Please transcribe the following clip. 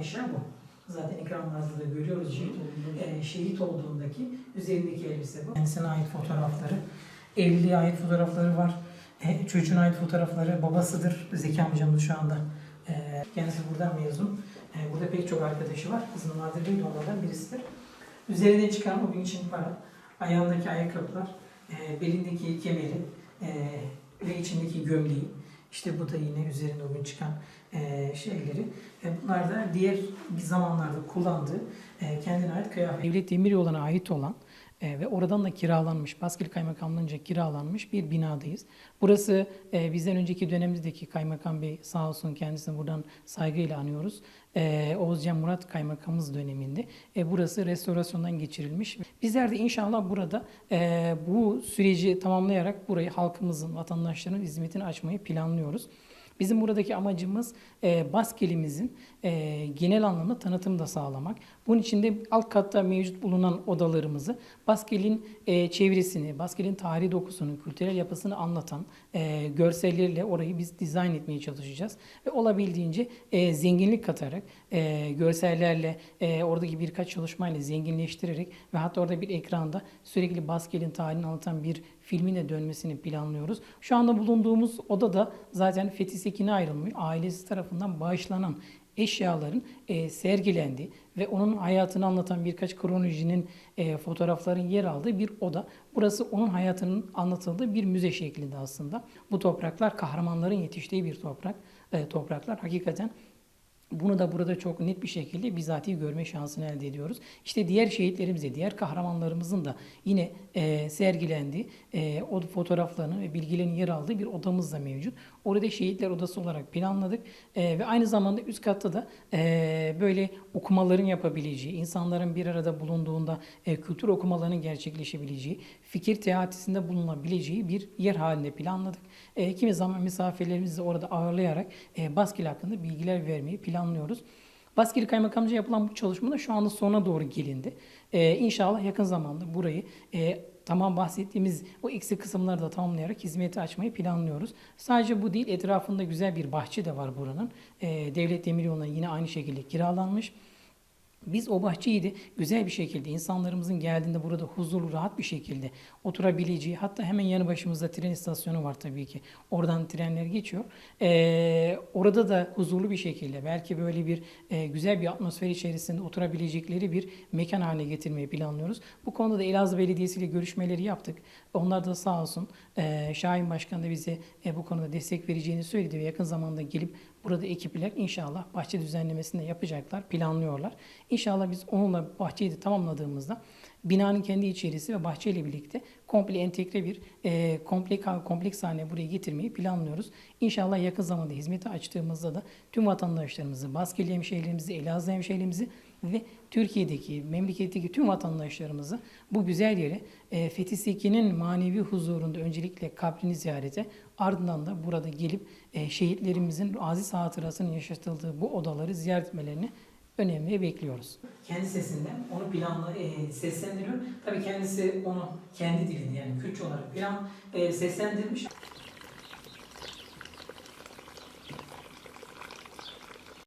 eşya bu. Zaten ikramlarda da görüyoruz şehit, e, şehit olduğundaki üzerindeki elbise bu. Kendisine ait fotoğrafları, evliliğe ait fotoğrafları var. E, çocuğuna ait fotoğrafları, babasıdır Zeki amcamız şu anda. E, kendisi buradan mezun. E, burada pek çok arkadaşı var. Kızım Nadir Bey de onlardan birisidir. Üzerine çıkan o gün için para, ayağındaki ayakkabılar, e, belindeki kemeri e, ve içindeki gömleği. İşte bu da yine üzerinde o gün çıkan e, şeyleri. E, bunlar da diğer zamanlarda kullandığı e, kendine ait kıyafet. Devlet Demiryolu'na ait olan e, ve oradan da kiralanmış, Baskil Kaymakamlığı'nca kiralanmış bir binadayız. Burası e, bizden önceki dönemimizdeki Kaymakam Bey sağ olsun kendisini buradan saygıyla anıyoruz. E, Oğuzcan Murat Kaymakamımız döneminde e, burası restorasyondan geçirilmiş. Bizler de inşallah burada e, bu süreci tamamlayarak burayı halkımızın, vatandaşların hizmetine açmayı planlıyoruz. Bizim buradaki amacımız e, Baskilimizin e, genel anlamda tanıtım da sağlamak. Bunun için de alt katta mevcut bulunan odalarımızı Baskil'in e, çevresini, Baskil'in tarihi dokusunu, kültürel yapısını anlatan e, görsellerle orayı biz dizayn etmeye çalışacağız. Ve olabildiğince e, zenginlik katarak, e, görsellerle, e, oradaki birkaç çalışmayla zenginleştirerek ve hatta orada bir ekranda sürekli Baskil'in tarihini anlatan bir filmin de dönmesini planlıyoruz. Şu anda bulunduğumuz oda da zaten Fethi Sekin'e ayrılmış, ailesi tarafından bağışlanan eşyaların e, sergilendiği ve onun hayatını anlatan birkaç kronolojinin e, fotoğrafların yer aldığı bir oda. Burası onun hayatının anlatıldığı bir müze şeklinde aslında. Bu topraklar kahramanların yetiştiği bir toprak, e, topraklar. Hakikaten bunu da burada çok net bir şekilde bizatihi görme şansını elde ediyoruz. İşte diğer şehitlerimizde, diğer kahramanlarımızın da yine e, sergilendiği e, o fotoğraflarının ve bilgilerin yer aldığı bir odamız da mevcut. Orada şehitler odası olarak planladık e, ve aynı zamanda üst katta da e, böyle okumaların yapabileceği, insanların bir arada bulunduğunda e, kültür okumalarının gerçekleşebileceği, fikir teatisinde bulunabileceği bir yer halinde planladık. E, kimi zaman misafirlerimizi orada ağırlayarak e, Baskil hakkında bilgiler vermeyi planlıyoruz. Baskil Kaymakamcı yapılan bu çalışma da şu anda sona doğru gelindi. E, inşallah yakın zamanda burayı e, tamam bahsettiğimiz o eksik kısımları da tamamlayarak hizmeti açmayı planlıyoruz. Sadece bu değil, etrafında güzel bir bahçe de var buranın. E, Devlet Demiryolu'na yine aynı şekilde kiralanmış. Biz o bahçeyi de güzel bir şekilde insanlarımızın geldiğinde burada huzurlu, rahat bir şekilde oturabileceği, hatta hemen yanı başımızda tren istasyonu var tabii ki. Oradan trenler geçiyor. Ee, orada da huzurlu bir şekilde, belki böyle bir e, güzel bir atmosfer içerisinde oturabilecekleri bir mekan haline getirmeyi planlıyoruz. Bu konuda da Elazığ Belediyesi ile görüşmeleri yaptık. Onlar da sağ olsun e, Şahin Başkan da bize e, bu konuda destek vereceğini söyledi ve yakın zamanda gelip burada ekipler inşallah bahçe düzenlemesini de yapacaklar, planlıyorlar. İnşallah biz onunla bahçeyi de tamamladığımızda binanın kendi içerisi ve bahçeyle birlikte komple entegre bir e, kompleks, kompleks haline buraya getirmeyi planlıyoruz. İnşallah yakın zamanda hizmeti açtığımızda da tüm vatandaşlarımızı, Baskeli hemşehrilerimizi, Elazığ hemşehrilerimizi ve Türkiye'deki, memleketteki tüm vatandaşlarımızı bu güzel yere e, Fethi Seki'nin manevi huzurunda öncelikle kabrini ziyarete ardından da burada gelip e, şehitlerimizin aziz hatırasının yaşatıldığı bu odaları ziyaret etmelerini önemli bekliyoruz. Kendi sesinden onu planla e, seslendiriyor. Tabii kendisi onu kendi dilinde yani Kürtçe olarak plan e, seslendirmiş.